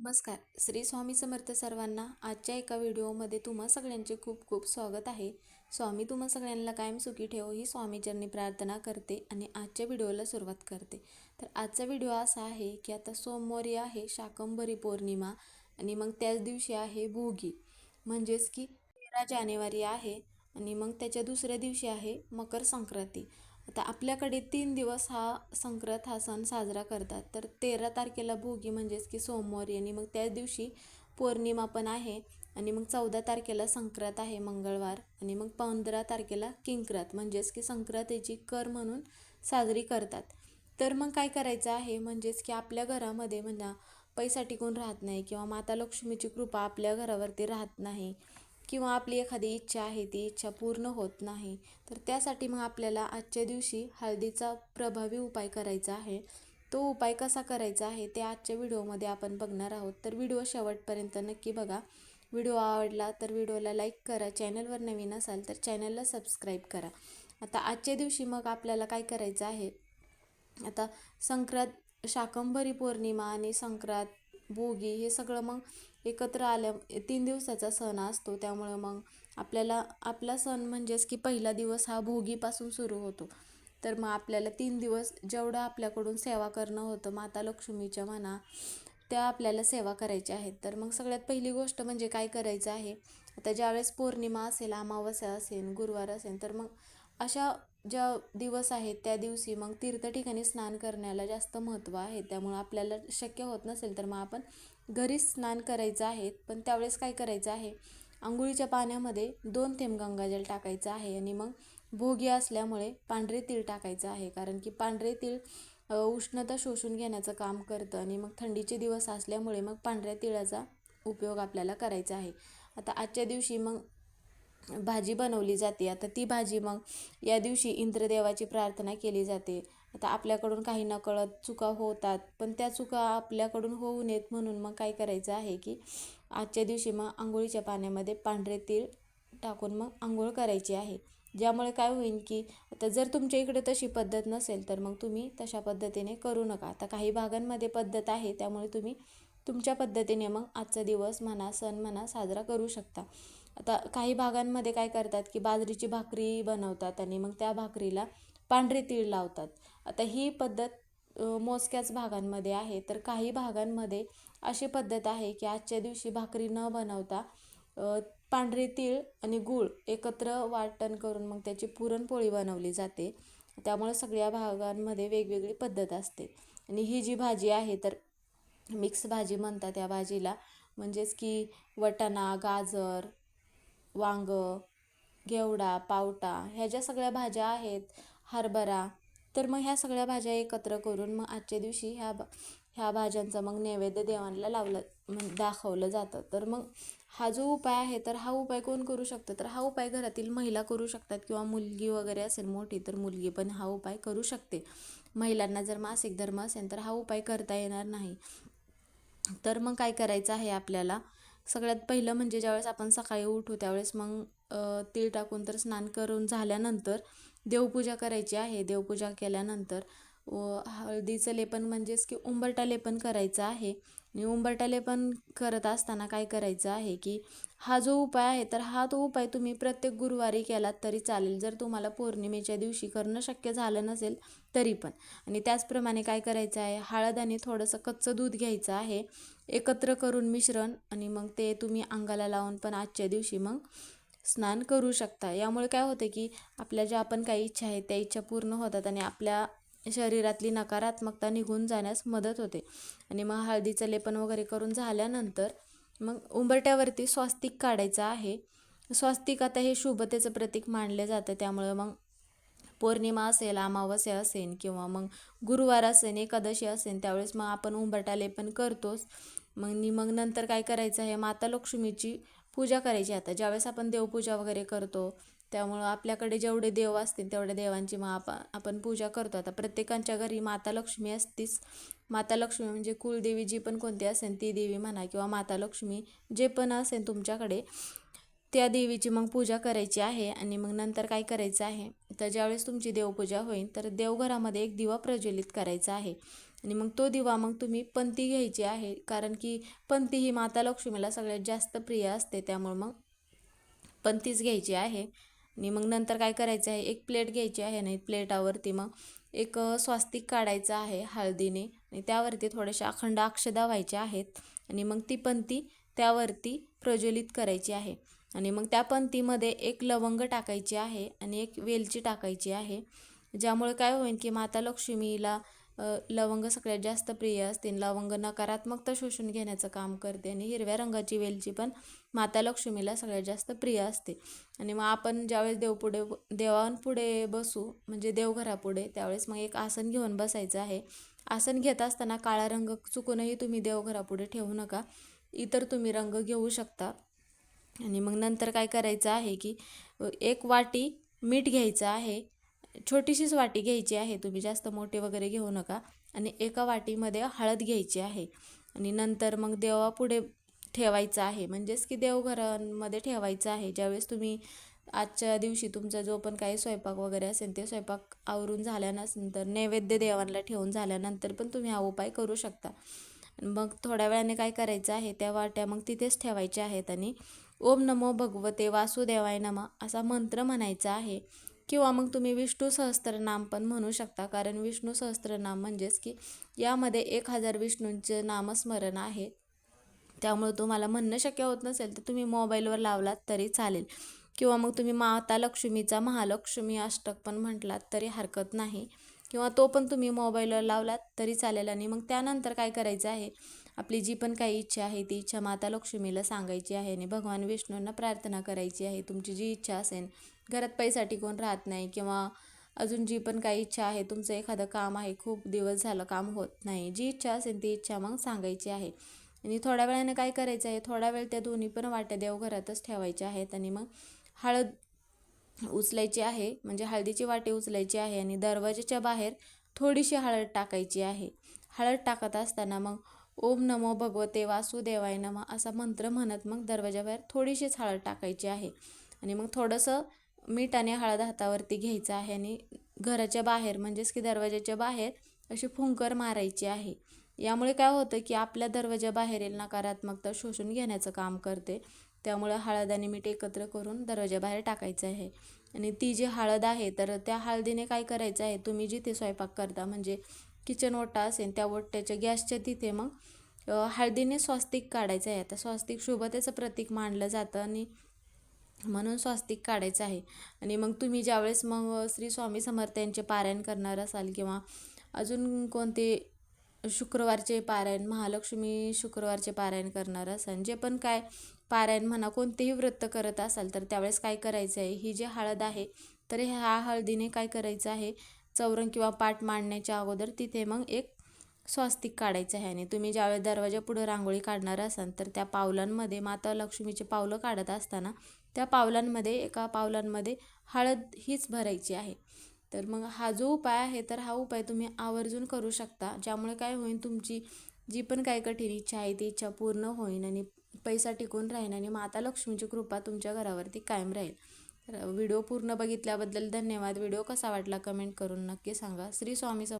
नमस्कार. श्री स्वामी समर्थ सर्वांना आजच्या एका व्हिडिओमध्ये तुम्हा सगळ्यांचे खूप खूप स्वागत आहे. स्वामी तुम्हा सगळ्यांना कायम सुखी ठेवो ही स्वामीचरणी प्रार्थना करते आणि आजच्या व्हिडिओला सुरुवात करते. तर आजचा व्हिडिओ असा आहे की आता सोमवारी आहे शाकंभरी पौर्णिमा आणि मग त्याच दिवशी आहे भोगी. म्हणजेच की तेरा जानेवारी आहे आणि मग त्याच्या दुसऱ्या दिवशी आहे मकर संक्रांती. आता आपल्याकडे तीन दिवस हा संक्रांत हा सण साजरा करतात. तर तेरा तारखेला भोगी म्हणजेच की सोमवारी आणि मग त्याच दिवशी पौर्णिमा पण आहे आणि मग चौदा तारखेला संक्रांत आहे मंगळवार आणि मग पंधरा तारखेला किंक्रात म्हणजेच की संक्रांतीची कर म्हणून साजरी करतात. तर मग काय करायचं आहे? म्हणजेच की आपल्या घरामध्ये म्हणा पैसा टिकून राहत नाही किंवा माता लक्ष्मीची कृपा आपल्या घरावरती राहत नाही. किंवा आपली एखादी इच्छा आहे ती इच्छा पूर्ण होत नाही तर त्यासाठी मग आपल्याला आजच्या दिवशी हळदीचा प्रभावी उपाय करायचा आहे. तो उपाय कसा करायचा आहे ते आजच्या व्हिडिओमध्ये आपण बघणार आहोत. तर व्हिडिओ शेवटपर्यंत नक्की बघा. व्हिडिओ आवडला तर व्हिडिओला लाईक करा. चॅनलवर नवीन असाल तर चॅनलला सबस्क्राईब करा. आता आजच्या दिवशी मग आपल्याला काय करायचं आहे? आता संक्रांत शाकंभरी पौर्णिमा आणि संक्रांत भोगी हे सगळं मग एकत्र आल्या तीन दिवसाचा सण असतो. त्यामुळं मग आपल्याला आपला सण म्हणजेच की पहिला दिवस हा भोगीपासून सुरू होतो. तर मग आपल्याला तीन दिवस जेवढं आपल्याकडून सेवा करणं होतं माता लक्ष्मीच्या म्हणा त्या आपल्याला सेवा करायच्या आहेत. तर मग सगळ्यात पहिली गोष्ट म्हणजे काय करायचं आहे? आता ज्यावेळेस पौर्णिमा असेल अमावस्या असेल गुरुवार असेल तर मग अशा ज्या दिवस आहेत त्या दिवशी मग तीर्थ ठिकाणी स्नान करण्याला जास्त महत्त्व आहे. त्यामुळं आपल्याला शक्य होत नसेल तर मग आपण घरीच स्नान करायचं आहे पण त्यावेळेस काय करायचं आहे? आंघोळीच्या पाण्यामध्ये दोन थेंब गंगाजल टाकायचं आहे आणि मग भोगी असल्यामुळे पांढरे तीळ टाकायचं आहे कारण की पांढरे तीळ उष्णता शोषून घेण्याचं काम करतं आणि मग थंडीचे दिवस असल्यामुळे मग पांढऱ्या तिळाचा उपयोग आपल्याला करायचा आहे. आता आजच्या दिवशी मग भाजी बनवली जाते. आता ती भाजी मग या दिवशी इंद्रदेवाची प्रार्थना केली जाते. आता आपल्याकडून काही नकळत चुका होतात पण त्या चुका आपल्याकडून होऊ नयेत म्हणून मग काय करायचं आहे की आजच्या दिवशी मग आंघोळीच्या पाण्यामध्ये पांढरे तीळ टाकून मग आंघोळ करायची आहे. ज्यामुळे काय होईल की आता जर तुमच्या इकडे तशी पद्धत नसेल तर मग तुम्ही तशा पद्धतीने करू नका. आता काही भागांमध्ये पद्धत आहे त्यामुळे तुम्ही तुमच्या पद्धतीने मग आजचा दिवस म्हणा सण म्हणा साजरा करू शकता. आता काही भागांमध्ये काय करतात की बाजरीची भाकरी बनवतात आणि मग त्या भाकरीला पांढरे तीळ लावतात. आता ही पद्धत मोजक्याच भागांमध्ये आहे. तर काही भागांमध्ये अशी पद्धत आहे की आजच्या दिवशी भाकरी न बनवता पांढरे तीळ आणि गूळ एकत्र वाटण करून मग त्याची पुरणपोळी बनवली जाते. त्यामुळे सगळ्या भागांमध्ये वेगवेगळी पद्धत असते. आणि ही जी भाजी आहे तर मिक्स भाजी म्हणतात त्या भाजीला. म्हणजेच की वटाणा गाजर वांग घेवडा पावटा ह्या ज्या सगळ्या भाज्या आहेत हरभरा तर मग ह्या सगळ्या भाज्या एकत्र करून मग आजच्या दिवशी ह्या ह्या भाज्यांचा मग नैवेद्य देवांना लावलं दाखवलं जातं. तर मग हा जो उपाय आहे तर हा उपाय कोण करू शकतं? तर हा उपाय घरातील महिला करू शकतात किंवा मुलगी वगैरे असेल मोठी तर मुलगी पण हा उपाय करू शकते. महिलांना जर मासिक धर्म असेल तर हा उपाय करता येणार नाही. तर मग काय करायचं आहे आपल्याला? सगळ्यात पहिलं म्हणजे ज्यावेळेस आपण सकाळी उठू त्यावेळेस मग तीळ टाकून तर स्नान करून झाल्यानंतर देवपूजा करायची आहे. देवपूजा केल्यानंतर व हळदीचं लेपन म्हणजेच की उंबरटा लेपन करायचं आहे. आणि उंबरटा लेपन करत असताना काय करायचं आहे की हा जो उपाय आहे तर हा तो उपाय तुम्ही प्रत्येक गुरुवारी केलात तरी चालेल. जर तुम्हाला पौर्णिमेच्या दिवशी करणं शक्य झालं नसेल तरी पण. आणि त्याचप्रमाणे काय करायचं आहे हळद आणि थोडंसं कच्चं दूध घ्यायचं आहे. एकत्र करून मिश्रण आणि मग ते तुम्ही अंगाला लावून पण आजच्या दिवशी मग स्नान करू शकता. यामुळे काय होते की आपल्या ज्या आपण काही इच्छा आहेत त्या इच्छा पूर्ण होतात आणि आपल्या शरीरातली नकारात्मकता निघून जाण्यास मदत होते. आणि मग हळदीचं लेपन वगैरे करून झाल्यानंतर मग उंबरट्यावरती स्वास्तिक काढायचं आहे. स्वास्तिक आता हे शुभतेचं प्रतीक मानले जातं. त्यामुळं मग पौर्णिमा असेल अमावस्या असेल किंवा मग गुरुवार असेल एकादशी असेल त्यावेळेस मग आपण उंबरटा लेपन करतोच. मग नि मग नंतर काय करायचं आहे? माता लक्ष्मीची पूजा करायची आता. ज्यावेळेस आपण देवपूजा वगैरे करतो त्यामुळं आपल्याकडे जेवढे देव असतील तेवढ्या देवांची मग आप आपण पूजा करतो. आता प्रत्येकांच्या घरी माता लक्ष्मी असतीच. माता लक्ष्मी म्हणजे कुलदेवी जी पण कोणती असेल ती देवी म्हणा किंवा माता लक्ष्मी जे पण असेल तुमच्याकडे त्या देवीची मग पूजा करायची आहे आणि मग नंतर काय करायचं आहे? तर ज्यावेळेस तुमची देवपूजा होईल तर देवघरामध्ये एक दिवा प्रज्वलित करायचा आहे. आणि मग तो दिवा मग तुम्ही पंती घ्यायची आहे. कारण की पंती ही माता लक्ष्मीला सगळ्यात जास्त प्रिय असते. त्यामुळे मग पंतीच घ्यायची आहे. आणि मग नंतर काय करायचं आहे? एक प्लेट घ्यायची आहे नाही प्लेटावरती मग एक स्वास्तिक काढायचं आहे हळदीने. आणि त्यावरती थोड्याशा अखंड अक्षदा व्हायच्या आहेत. आणि मग ती पंती त्यावरती प्रज्वलित करायची आहे. आणि मग त्या पंतीमध्ये एक लवंग टाकायची आहे आणि एक वेलची टाकायची आहे. ज्यामुळे काय होईल की माता लक्ष्मीला लवंग सगळ्यात जास्त प्रिय असते. लवंग नकारात्मकता शोषून घेण्याचं काम करते. आणि हिरव्या रंगाची वेलची पण माता लक्ष्मीला सगळ्यात जास्त प्रिय असते. आणि मग आपण ज्यावेळेस देवपुढे देवांपुढे बसू म्हणजे देवघरापुढे त्यावेळेस मग एक आसन घेऊन बसायचं आहे. आसन घेत असताना काळा रंग चुकूनही तुम्ही देवघरापुढे ठेवू नका. इतर तुम्ही रंग घेऊ शकता. आणि मग नंतर काय करायचं आहे की एक वाटी मीठ घ्यायचं आहे. छोटीशीच वाटी घ्यायची आहे तुम्ही जास्त मोठे वगैरे घेऊ नका. आणि एका वाटीमध्ये हळद घ्यायची आहे. आणि नंतर मग देवापुढे ठेवायचं आहे. म्हणजेच की देवघरांमध्ये ठेवायचं आहे. ज्यावेळेस तुम्ही आजच्या दिवशी तुमचा जो पण काही स्वयंपाक वगैरे असेल ते स्वयंपाक आवरून झाल्यानंतर नैवेद्य देवांना ठेवून झाल्यानंतर पण तुम्ही हा उपाय करू शकता. मग थोड्या वेळाने काय करायचं आहे त्या वाट्या मग तिथेच ठेवायच्या आहेत. आणि ओम नमो भगवते वासुदेवाय नमः असा मंत्र म्हणायचा आहे. किंवा मग तुम्ही विष्णू सहस्त्रनाम पण म्हणू शकता. कारण विष्णू सहस्त्रनाम म्हणजेच की यामध्ये एक हजार विष्णूंचे नामस्मरण आहे. त्यामुळे तुम्हाला म्हणणं शक्य होत नसेल तर तुम्ही मोबाईलवर लावलात तरी चालेल. किंवा मग तुम्ही माता लक्ष्मीचा महालक्ष्मी अष्टक पण म्हटलात तरी हरकत नाही. किंवा तो पण तुम्ही मोबाईलवर लावलात तरी चालेल. आणि मग त्यानंतर काय करायचं आहे? आपली जी पण काही इच्छा आहे ती इच्छा माता लक्ष्मीला सांगायची आहे. आणि भगवान विष्णूंना प्रार्थना करायची आहे. तुमची जी इच्छा असेल घरात पैसा टिकून राहत नाही किंवा अजून जी पण काही इच्छा आहे तुमचं एखादं काम आहे खूप दिवस झालं काम होत नाही जी इच्छा असेल ती इच्छा मग सांगायची आहे. आणि थोड्या वेळाने काय करायचं आहे थोडा वेळ त्या दोन्ही पण वाट्या देवघरातच ठेवायच्या आहेत आणि मग हळद उचलायची आहे म्हणजे हळदीची वाटी उचलायची आहे आणि दरवाजाच्या बाहेर थोडीशी हळद टाकायची आहे. हळद टाकत असताना मग ओम नमो भगवते वासुदेवाय नम असा मंत्र म्हणत मग दरवाजाबाहेर थोडीशीच हळद टाकायची आहे. आणि मग थोडंसं मीठ आणि हळद हातावरती घ्यायचं आहे आणि घराच्या बाहेर म्हणजेच की दरवाजाच्या बाहेर अशी फुंकर मारायची आहे. यामुळे काय होतं की आपल्या दरवाजा बाहेरील नकारात्मकता शोषून घेण्याचं काम करते. त्यामुळे हळद आणि मीठ एकत्र करून दरवाजाबाहेर टाकायचं आहे. आणि ती जी हळद आहे तर त्या हळदीने काय करायचं आहे तुम्ही जिथे स्वयंपाक करता म्हणजे किचन ओटा असेल त्या ओट्याच्या गॅसच्या तिथे मग हळदीने स्वास्तिक काढायचं आहे. आता स्वास्तिक शुभतेचं प्रतीक मानलं जातं आणि म्हणून स्वास्तिक काढायचं आहे. आणि मग तुम्ही ज्यावेळेस मग श्री स्वामी समर्थ यांचे पारायण करणार असाल किंवा अजून कोणते शुक्रवारचे पारायण महालक्ष्मी शुक्रवारचे पारायण करणार असाल जे पण काय पारायण म्हणा कोणतेही व्रत करत असाल तर त्यावेळेस काय करायचं आहे? ही जी हळद आहे तर ह्या हळदीने काय करायचं आहे? चौरंग किंवा पाठ मांडण्याच्या अगोदर तिथे मग एक स्वास्तिक काढायचं आहे. आणि तुम्ही ज्यावेळेस दरवाजा पुढे रांगोळी काढणार असाल तर त्या पावलांमध्ये माता लक्ष्मीचे पावलं काढत असताना त्या पावलांमध्ये एका पावलांमध्ये हळद हीच भरायची आहे. तर मग हा जो उपाय आहे तर हा उपाय तुम्ही आवर्जून करू शकता. ज्यामुळे काय होईल तुमची जी पण काही कठीण इच्छा आहे ती इच्छा पूर्ण होईल आणि पैसा टिकून राहील आणि माता लक्ष्मीची कृपा तुमच्या घरावरती कायम राहील. तर व्हिडिओ पूर्ण बघितल्याबद्दल धन्यवाद. व्हिडिओ कसा वाटला कमेंट करून नक्की सांगा. श्री स्वामी